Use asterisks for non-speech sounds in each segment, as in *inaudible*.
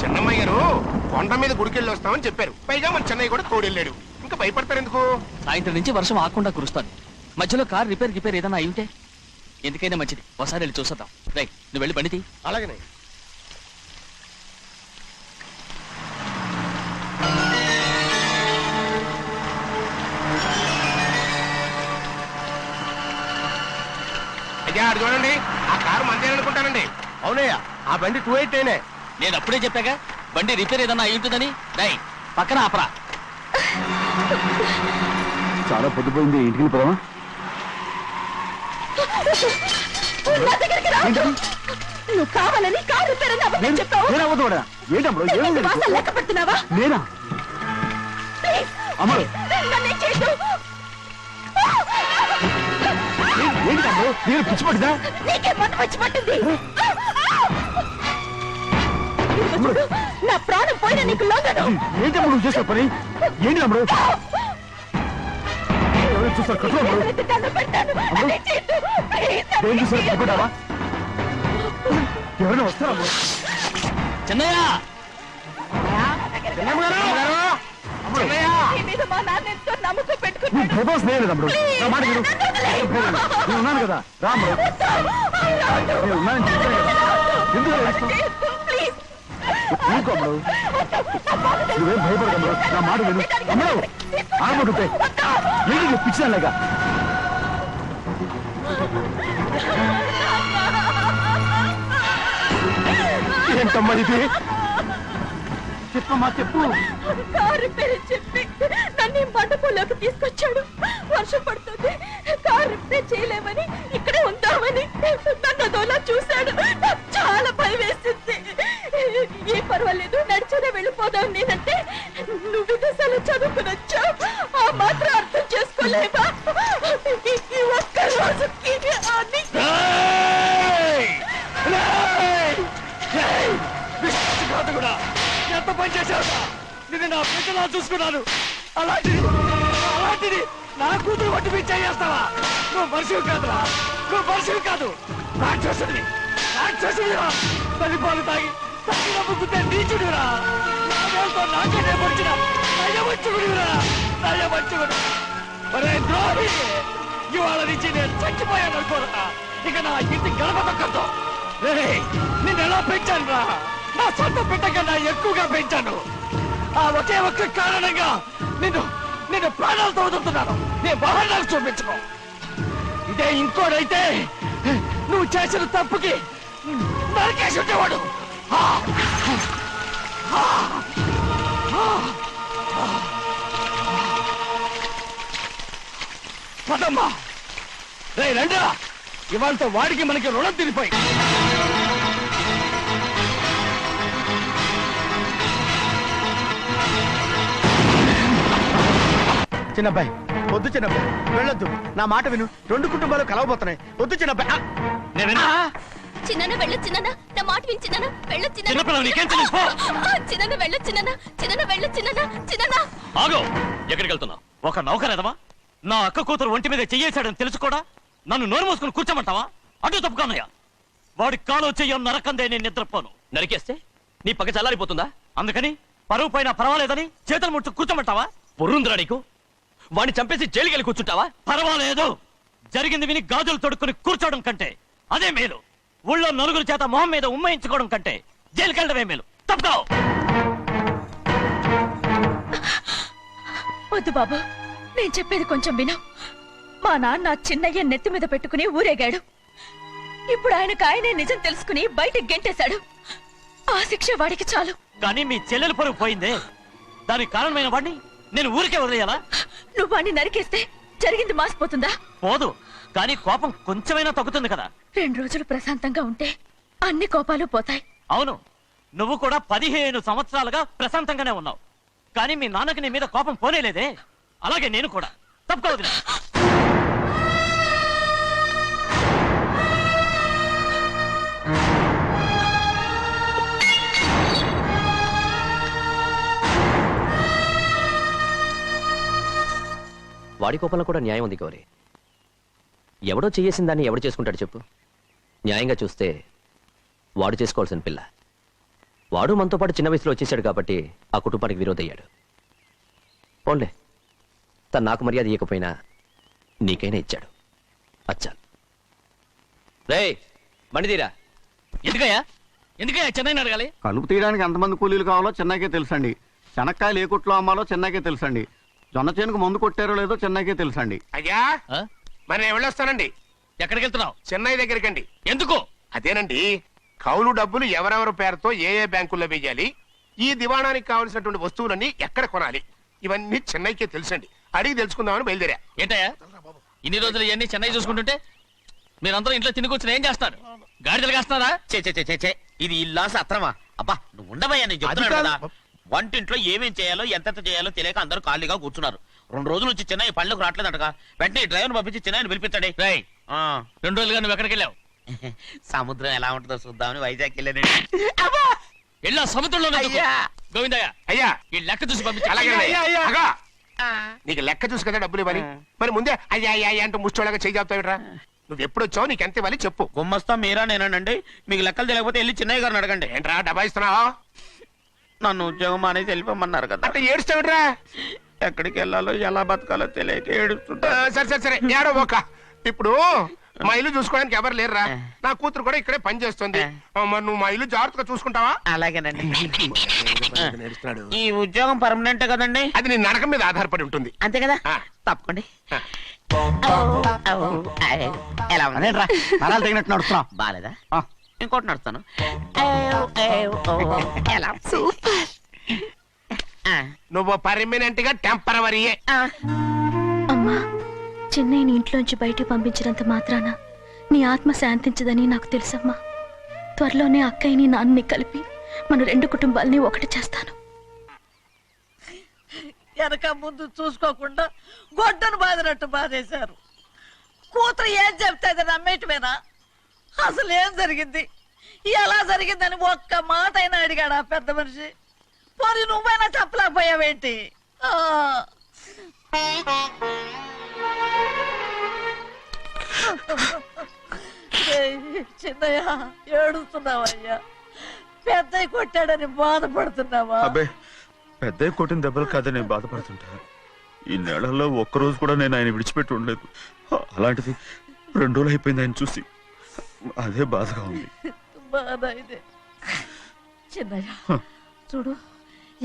చిన్నమ్మాయి గారు కొండ మీద గుడికెళ్ళి వస్తామని చెప్పారు. పైగా మన చెన్నయ్య కూడా తోడెళ్ళాడు. ఇంకా భయపడతారు ఎందుకు? సాయంత్రం నుంచి వర్షం ఆకుండా కురుస్తాను మధ్యలో కార్ రిపేర్ రిపేర్ ఏదైనా అయి ఉంటే? ఎందుకైనా మంచిది. ఒకసారి వెళ్ళి చూసొద్దాం. రై నువ్వు వెళ్ళి బండితి అలాగనే అయ్యా అది చూడండి ఆ కారు మందే అనుకుంటానండి అవునయ్యా ఆ బండి టూ ఎయిట్ అయినే నేను అప్పుడే చెప్పాగా బండి రిపేర్ ఏదైనా అయి ఉంటుందని? రై పక్కన ఆపరా. చాలా పొద్దుపోయింది ఇంటికి పోదామా నా దగ్గరికి రావద్దు. నువ్వు కావాలని కారు రిపేర్ అని అబద్ధం చెప్పావు. నేను అవ్వదు కూడా ఏంటప్పుడు ఏంటి వాసన లెక్క పెడుతున్నావా నేనా? ప్లీజ్, అమ్మడు. నన్నేం చేయొద్దు. ఏంటి తమ్ముడు నేను పిచ్చి పట్టిదా? నీకే పట్టింది. నా ప్రాణం పోయిన నీకు లొంగను ఏంటి అమ్ముడు నువ్వు చేసిన పని? ఏంటి చూస్తారు? అమ్ముడు? దండం పెడతాను, చేయొద్దు. ఏం నన్నేం చూస్తారు చేయొద్దు. కట్టుకుంటావా ఎవరైనా వస్తారా అమ్ముడు? చిన్నయ్య! అమ్ముడు! నీ మీద మా నాన్న ఎంతో నమ్మకం నువ్వు పెట్టుకున్నాడు ప్రభాస్ లేదు తమ్ముడు నా మాట విను. నేను ఉన్నాను కదా. రా అమ్ముడు. నేను ఉన్నానని చెప్పాను కదా ఎందుకు ఏడుస్తావు? ఊరుకో అమ్ముడు? నువ్వేం భయపడదు నా మాట విను. అమ్ముడు ఆగమంటుంటే లేదు నువ్వు లేక ఏంటమ్మా ఇది? చెప్పమ్మా చెప్పు. కారు పేరు చెప్పి నన్ను ఈ మండపంలోకి తీసుకొచ్చాడు. వర్షం పడుతుంది. కారు రిపేర్ చేయలేమని ఇక్కడే ఉందామని నన్ను అదోలా చూశాడు. చాలా భయం వేసింది. ఏ పర్వాలేదు నడిచేదే వెళ్ళిపోదాం నేనంటే నువ్వు విదేశాలు చదువుకుని వచ్చావు ఆ మాత్రం అర్థం చేసుకోలేవా? ఈ- ఒక్క రోజుకి అని కూడా. ఎంత పని చేశావురా? నిన్ను నా బిడ్డలా చూసుకున్నాను. అలాంటిది అలాంటిది నా కూతురు వడ్డీ మీద చేస్తావా నువ్వు మనిషివి కాదురా. నువ్వు మనిషివి కాదు. రాక్షసుడివి. రాక్షసుడిరా. తల్లిపాలు తాగి నమ్ముకుంటే నీచుడురా. నాదేళ్ళతో నాకేనే పొడిచిన. నయవంచుడిరా నయవంచుడు ఒరే ద్రోహి ఇవాళ నుంచి నేను చచ్చిపోయాను అనుకోరా ఇక నా ఇంటి గడప తొక్కతో నిన్ను ఎలా పెంచాను రా? నా సొంత బిడ్డ కన్నా ఎక్కువగా పెంచాను. ఆ ఒకే ఒక్క కారణంగా నిన్ను నిన్ను ప్రాణాలతో వదులుతున్నాను. నీ వాహనాలు చూపించుకో. ఇదే ఇంకోడైతే నువ్వు చేసిన తప్పుకి నరికేసి ఉండేవాడు. పదమ్మా రే రండిరా. ఇవాళతో వాడికి మనకి రుణం తిరిపోయి. చిన్నబ్బాయి వద్దు చిన్నబ్బాయి వెళ్ళొద్దు. నా మాట విను. రెండు కుటుంబాలు కలవబోతున్నాయి. వద్దు చిన్నబ్బాయి! చిన్న వెళ్ళొచ్చినా నా మాట విని చిన్న పో. చిన్న వెళ్ళొచ్చినా చిన్న వెళ్ళొచ్చినా చిన్న ఆగో. ఎక్కడికి వెళ్తున్నావు? ఒక నౌకరేదవా నా అక్క కూతురు ఒంటి మీద చెయ్యేశాడని తెలుసు కూడా? నన్ను నోరు మూసుకుని కూర్చోమంటావా? అటు తప్పుకున్నాయా వాడి కాలో చెయ్యం నరకందే నేను నిద్రపోను. నరికేస్తే నీ పగ చల్లారిపోతుందా? అందుకని పరువు పైన పర్వాలేదని చేతులు ముట్టు కూర్చోమంటావా? పొర్రుందిరా నీకు? వాడిని చంపేసి జైలుకి వెళ్ళి కూర్చుంటావా? పర్వాలేదు. జరిగింది విని గాజులు తొడుక్కుని కూర్చోవడం కంటే అదే మేలు. ఊళ్ళో నలుగురు చేత మొహం మీద ఉమ్మయించుకోవడం కంటే జైలుకి వెళ్ళడమే మేలు. తప్పుకో! వద్దు బాబు. నేను చెప్పేది కొంచెం విను. మా నాన్న చిన్నయ్య నెత్తి మీద పెట్టుకుని ఊరేగాడు. ఇప్పుడు ఆయనకు ఆయనే నిజం తెలుసుకుని బయటకు గెంటేశాడు. ఆ శిక్ష వాడికి చాలు. కానీ మీ చెల్లెలు పరుగు పోయిందే. దానికి కారణమైన వాడిని నేను ఊరికే వదిలేయాలా? నువ్వు వాడిని నరికేస్తే జరిగింది మాసిపోతుందా? పోదు. కానీ కోపం కొంచెమైనా తగ్గుతుంది కదా. రెండు రోజులు ప్రశాంతంగా ఉంటే అన్ని కోపాలు పోతాయి. అవును. నువ్వు కూడా పదిహేను సంవత్సరాలుగా ప్రశాంతంగానే ఉన్నావు. కానీ మీ నాన్నకి నీ మీద కోపం పోనేలేదే. అలాగే నేను కూడా. తప్పుకోవద్దు వాడి కోపంలో కూడా న్యాయం ఉంది గౌరీ. ఎవడో చేయేసిన దాన్ని ఎవడు చేసుకుంటాడు చెప్పు. న్యాయంగా చూస్తే వాడు చేసుకోవాల్సిన పిల్ల. వాడు మనతో పాటు చిన్న వయసులో వచ్చేసాడు కాబట్టి ఆ కుటుంబానికి విరోధయ్యాడు. పోన్లే. తను నాకు మర్యాద ఇవ్వకపోయినా నీకైనా ఇచ్చాడు. అచ్చా. రే మణిదీరా ఎందుకయ్యా? ఎందుకయ్యా చెన్నైని అడగాలి కలుపు తీయడానికి ఎంతమంది కూలీలు కావాలో చెన్నైకే తెలుసండి. శనక్కాయలు ఏ కొట్లో అమ్మాలో చెన్నైకే తెలుసండి. జొన్న చేనుకు మందు కొట్టారో లేదో చెన్నైకే తెలుసండి. అయ్యా ఆ? మరి నేను వెళ్ళొస్తానండి. ఎక్కడికి వెళ్తున్నావు చెన్నై దగ్గరికండి. ఎందుకు? అదేనండి కౌలు డబ్బులు ఎవరెవరి పేరుతో ఏ ఏ బ్యాంకుల్లో వేయాలి ఈ దివాణానికి కావలసినటువంటి వస్తువులన్నీ ఎక్కడ కొనాలి ఇవన్నీ చెన్నైకే తెలుసండి. అడిగి తెలుసుకుందామని బయలుదేరా. ఏంటయ్యా? ఇన్ని రోజులు ఇవన్నీ చెన్నై చూసుకుంటుంటే మీరందరూ ఇంట్లో తిని కూర్చొని ఏం చేస్తారు గాడిదలు కాస్తున్నారా? చే చే చే, ఇది ఇల్లా సత్రమా అబ్బా నువ్వు ఉండవయ్యా నేను చెప్తున్నాను అది కదా. వంటింట్లో ఏమేం చేయాలో ఎంతెంత చేయాలో తెలియక అందరూ ఖాళీగా కూర్చున్నారు. రెండు రోజులు వచ్చి చెన్నై పళ్ళకు రావట్లేదంటగా. వెంటనే డ్రైవర్ పంపించి పిలిపించండి. రేయ్ ఆ, రెండు రోజులుగా నువ్వు ఎక్కడికి వెళ్ళావు? *laughs* సముద్రం ఎలా ఉంటుందో చూద్దామని వైజాగ్ వెళ్ళానండి. వెళ్ళా సముద్రంలో అయ్యా. గోవిందయ్య అయ్యా! ఈ లెక్క చూసి పంపించు. అలాగే అగా నీకు లెక్క చూసి కదా డబ్బులు ఇవ్వాలి? మరి ముందే అయ్యా అయ్యా అంటూ ముష్టోళ్ళగా చేయి చెప్తావిట్రా నువ్వు ఎప్పుడు వచ్చావు నీకు ఎంత ఇవ్వాలి చెప్పు. గుమ్మస్తా మీరా నేనండి. మీకు లెక్కలు తెలియకపోతే వెళ్ళి చెన్నై గారిని అడగండి. ఏంట్రా డబ్బా ఇస్తున్నావా? నన్ను ఉద్యోగం అనేది వెళ్ళిపోమన్నారు కదా. అంటే ఏడుస్తావిట్రా ఎక్కడికి వెళ్ళాలో ఎలా బతకాలో తెలియక ఏడుస్తుంటా. సరే సరే సరే ఒక ఇప్పుడు మా ఇల్లు చూసుకోవడానికి ఎవరు లేరురా. నా కూతురు కూడా ఇక్కడే పని చేస్తుంది. మరి నువ్వు మా ఇల్లు జాగ్రత్తగా చూసుకుంటావా? అలాగేనండి. *laughs* ఈ ఉద్యోగం పర్మనెంట్ కదండి? అది నీ నరకం మీద ఆధారపడి ఉంటుంది. అంతే కదా. తప్పకండి. ఎలా ఉంది? నరాలు తగినట్టు నడుస్తున్నావు. ఆ. ఇంకోటి నడుస్తాను. ఎలా ఆ, నువ్వు పర్మనెంట్గా టెంపరవరీయే. ఆ. అమ్మా. చెన్నైని ఇంట్లోంచి బయటికి పంపించినంత మాత్రాన నీ ఆత్మ శాంతించదని నాకు తెలుసమ్మా. త్వరలోనే అక్కయ్యని నాన్నని కలిపి మన రెండు కుటుంబాలని ఒకటి చేస్తాను. వెనక ముందు చూసుకోకుండా గొడ్డను బాధినట్టు బాధేశారు. కూతురు ఏం చెప్తే అది నమ్మేయటమేనా అసలు ఏం జరిగింది? ఎలా జరిగిందని ఒక్క మాట అయినా అడిగాడు ఆ పెద్ద మనిషి? పోనీ నువ్వైనా చెప్పలేకపోయావేంటి? ఆ. చిన్నయ్య ఏడుస్తున్నావయ్యా. పెద్దయ్య కొట్టాడని బాధపడుతున్నావా? అబ్బే పెద్ద కొట్టిన దెబ్బలు కాదని నేను బాధపడుతుంటా. ఈ నెలల్లో ఒక్కరోజు కూడా నేను ఆయన విడిచిపెట్టి ఉండలేదు. అలాంటిది రెండు రోజులు అయిపోయింది ఆయన చూసి. అదే బాధగా ఉంది. బాధ ఇదే. చిన్నయ్య చూడు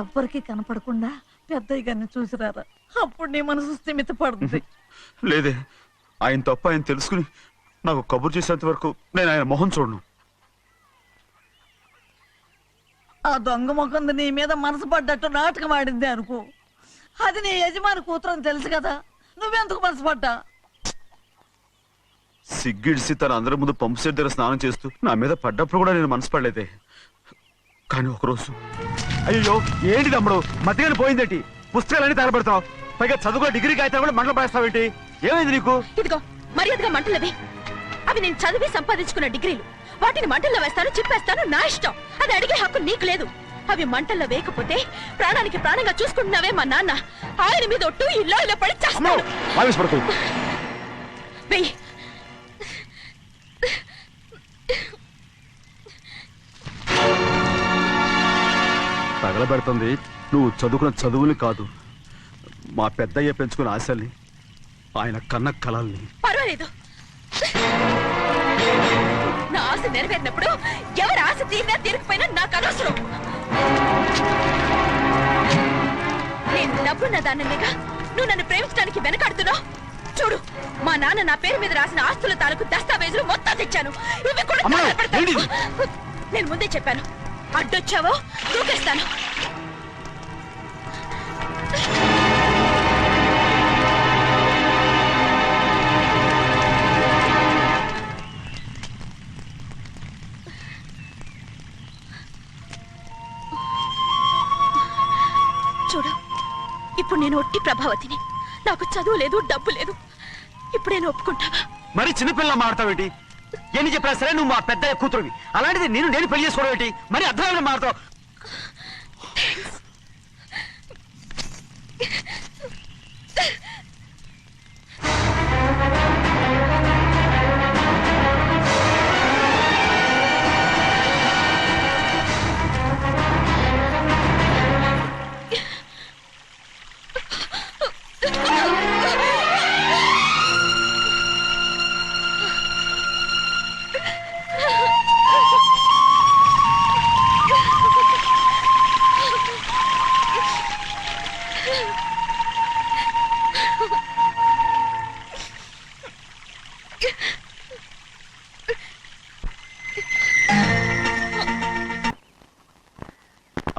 ఎవ్వరికి కనపడకుండా పెద్దయ్య గారిని చూసిరారా. అప్పుడు నీ మనసు స్థిమిత పడుతుంది లేదే ఆయన తప్ప ఆయన తెలుసుకుని నాకు కబురు చేసేంత వరకు నేను ఆయన మొహం చూడను. ఆ దొంగ ముఖం నీ మీద మనసు పడ్డట్టు నాటకం ఆడింది అనుకో. అది నీ యజమాని కూతురు తెలుసు కదా నువ్వెందుకు మనసు పడ్డా? సిగ్గిడిసి తన అందరి ముందు పంపు సెట్ దగ్గర స్నానం చేస్తూ నా మీద పడ్డప్పుడు కూడా నేను మనసు పడలేదే. కానీ ఒకరోజు అయ్యో ఏంటి తమ్ముడు? మధ్యగానే పోయిందేంటి? పుస్తకాలన్నీ తగలబెడతావు పైగా చదువుకో డిగ్రీ కాగితాలు కూడా మంటలు పడేస్తావేంటి ఏమైంది నీకు? ఇదిగో మర్యాదగా మంటలవి అవి. నేను చదివి సంపాదించుకున్న డిగ్రీలు. వాటిని మంటల్లో వేస్తాను చిప్పేస్తాను నా ఇష్టం. అది అడిగే హక్కు నీకు లేదు. అవి మంటల్లో వేయకపోతే ప్రాణానికి ప్రాణంగా చూసుకుంటున్నావే మా నాన్న. ఆయన మీద ఒట్టు ఇల్లు ఇలా పడి చేస్తాను. ఆవేశపడకు. వెయ్యి తగలబెడుతుంది. నువ్వు చదువుకున్న చదువుని కాదు. మా పెద్దయ్య పెంచుకున్న ఆశల్ని ఆయన కన్న కళల్ని పర్వాలేదు. నా ఆశ నెరవేరినప్పుడు ఎవరి ఆశ తీరినా తీరకపోయినా నాకు అనవసరం. నేను డబ్బున్న దానిగా నువ్వు నన్ను ప్రేమించడానికి వెనకాడుతున్నావు? చూడు మా నాన్న నా పేరు మీద రాసిన ఆస్తుల తాలూకు దస్తావేజులు మొత్తం తెచ్చాను. ఇవి కూడా? నేను ముందే చెప్పాను. అడ్డొచ్చావో దూకేస్తాను. చూడు. ఇప్పుడు నేను ఒట్టి ప్రభావతిని. నాకు చదువు లేదు డబ్బు లేదు. ఇప్పుడు నేను ఒప్పుకుంటావా మరి చిన్నపిల్ల మాడతావేంటి ఎన్ని చెప్పినా సరే నువ్వు మా పెద్ద కూతురువి. అలాంటిది నేను నేను పెళ్ళి చేసుకోవడం ఏంటి? మరి అర్థమైన మాడతావు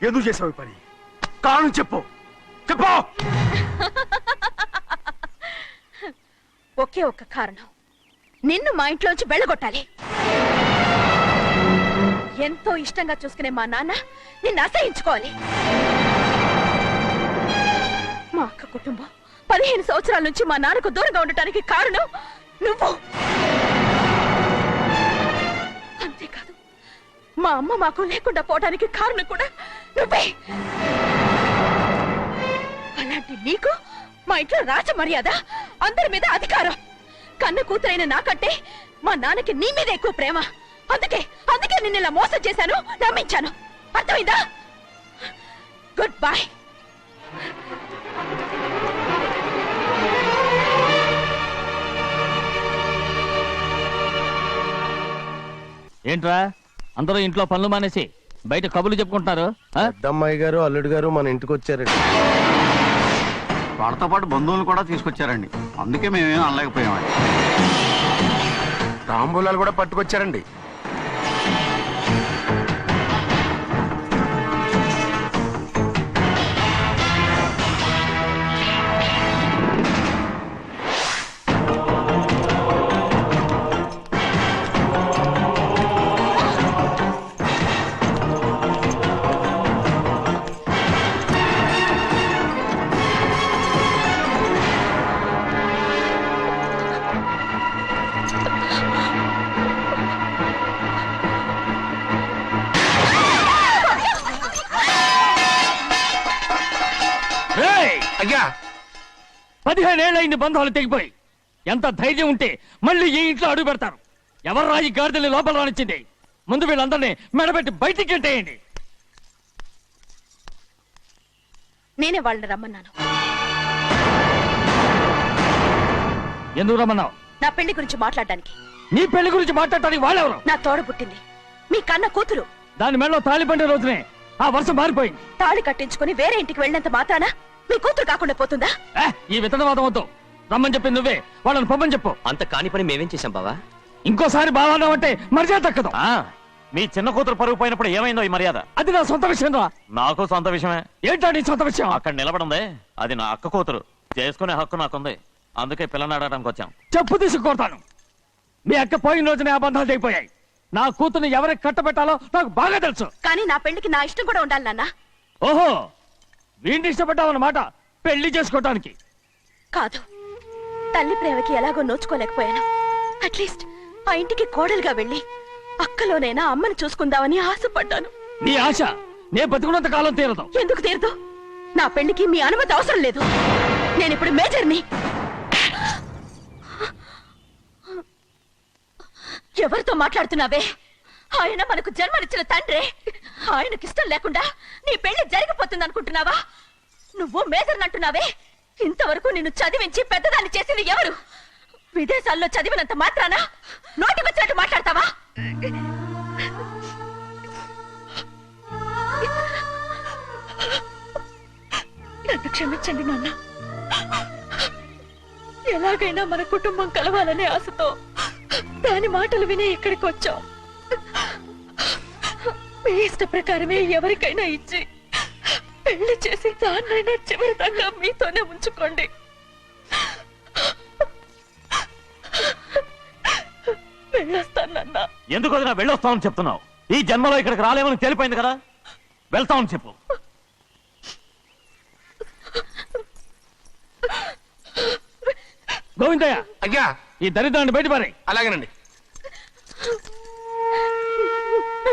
ఎందుకు చేసావు పని? కారణం చెప్పు. చెప్పు! ఒకే ఒక్క కారణం. నిన్ను మా ఇంట్లోంచి వెళ్ళగొట్టాలి. ఎంతో ఇష్టంగా చూసుకునే మా నాన్న నిన్ను అసహించుకోవాలి. మా అక్క కుటుంబం పదిహేను సంవత్సరాల నుంచి మా నాన్నకు దూరంగా ఉండటానికి కారణం నువ్వు. అంతేకాదు మా అమ్మ మాకు లేకుండా పోవడానికి కారణం కూడా నువ్వే. అలాంటి నీకు మా ఇంట్లో రాజ మర్యాద అందరి మీద అధికారం. కన్న కూతురైన నాకంటే మా నాన్నకి నీ మీద ఎక్కువ ప్రేమ. అందుకే అందుకే నిన్న ఇలా మోసం చేశాను నమ్మించాను. అర్థమైందా? గుడ్ బాయ్ ఏంట్రా? అందరూ ఇంట్లో పనులు మానేసి బయట కబుర్లు చెప్పుకుంటున్నారు ఆ? పెద్దమ్మాయి గారు అల్లుడు గారు మన ఇంటికి వచ్చారండి. వాళ్ళతో పాటు బంధువులు కూడా తీసుకొచ్చారండి. అందుకే మేమేం అనలేకపోయామండి. తాంబూలాలు కూడా పట్టుకొచ్చారండి. పదిహేనేళ్ళయింది బంధాలు తెగిపోయి. ఎంత ధైర్యం ఉంటే మళ్ళీ ఈ ఇంట్లో అడుగు పెడతారు. ఎవరు రాయి గాడిదల్ని లోపల రానిచ్చింది? ముందు వీళ్ళందరినీ మెడబెట్టి బయటికి గెంటేయండి నేనే వాళ్ళని రమ్మన్నాను. ఎందుకు రమ్మన్నావు? నా పెళ్ళి గురించి మాట్లాడడానికి. నీ పెళ్ళి గురించి మాట్లాడటానికి వాళ్ళెవరు? నా తోడ పుట్టింది. మీ కన్న కూతురు. దాని మెడలో తాళి పండే రోజునే ఆ వర్షం మారిపోయింది. తాళి కట్టించుకుని వేరే ఇంటికి వెళ్ళినంత మాత్రాన? మీ కూతురు కాకుండా పోతుందా? ఏ, ఈ విత్తనవాదం వద్దు. రమ్మని చెప్పి నువ్వే వాళ్ళని పంపని చెప్పు. అంత కాని పని మేమేం చేశాం బావా? ఇంకోసారి బాగా అంటే మర్యాద తక్కదు. మీ చిన్న కూతురు పరుగు పోయినప్పుడు ఏమైందో ఈ మర్యాద? అది నా సొంత విషయం రా. నాకు సొంత విషయమే. ఏంటో నీ సొంత విషయం? అక్కడ నిలబడిందే. అది నా అక్క కూతురు. చేసుకునే హక్కు నాకుంది. అందుకే పిల్లని అడగడానికి వచ్చాం. చెప్పు తీసుకొడతాను మీ అక్క పోయిన రోజునే ఆ బంధాలు తెగిపోయాయి. నా కూతుర్ని ఎవరికి కట్టబెట్టాలో నాకు బాగా తెలుసు. కానీ నా పెళ్ళికి నా ఇష్టం కూడా ఉండాలి నాన్న. ఓహో వీడిని ఇష్టపడ్డావన్నమాట పెళ్ళి చేసుకోవటానికి కాదు తల్లి ప్రేమకి ఎలాగో నోచుకోలేకపోయాను. అట్లీస్ట్ ఆ ఇంటికి కోడలుగా వెళ్ళి అక్కలోనైనా అమ్మని చూసుకుందామని ఆశపడ్డాను. నీ ఆశ నే బతుకున్నంత కాలం తీరదు. ఎందుకు తీరదు? నా పెళ్ళికి మీ అనుమతి అవసరం లేదు. నేను ఇప్పుడు మేజర్ని. ఎవరితో మాట్లాడుతున్నావే? ఆయన మనకు జన్మనిచ్చిన తండ్రే. ఆయనకిష్టం లేకుండా నీ పెళ్ళి జరిగిపోతుంది అనుకుంటున్నావా నువ్వు మేజర్నంటున్నావే? ఇంతవరకు నిన్ను చదివించి పెద్దదాన్ని చేసింది ఎవరు? విదేశాల్లో చదివినంత మాత్రాన నోటికొచ్చినట్టు మాట్లాడతావా? నన్ను క్షమించండి నాన్న. ఎలాగైనా మన కుటుంబం కలవాలనే ఆశతో దాని మాటలు విని ఇక్కడికి వచ్చాం మీ ఇష్ట ప్రకారమే ఎవరికైనా ఇచ్చి పెళ్ళి చేసి దాన్నైనా చివరి దాకా మీతోనే ఉంచుకోండి. వెళ్ళొస్తానన్నా ఎందుకు వదినా వెళ్ళొస్తామని చెప్తున్నావు? ఈ జన్మలో ఇక్కడికి రాలేమని తెలిపోయింది కదా? వెళ్తామని చెప్పు. గోవిందయ్య అయ్యా. ఈ దరిద్రాన్ని బయటపడి అలాగేనండి.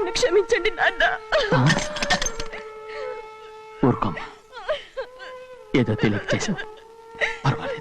నన్ను క్షమించండి నాన్న. ఊరుకోమ్మా. ఏదో తెలియక పర్వాలేదు.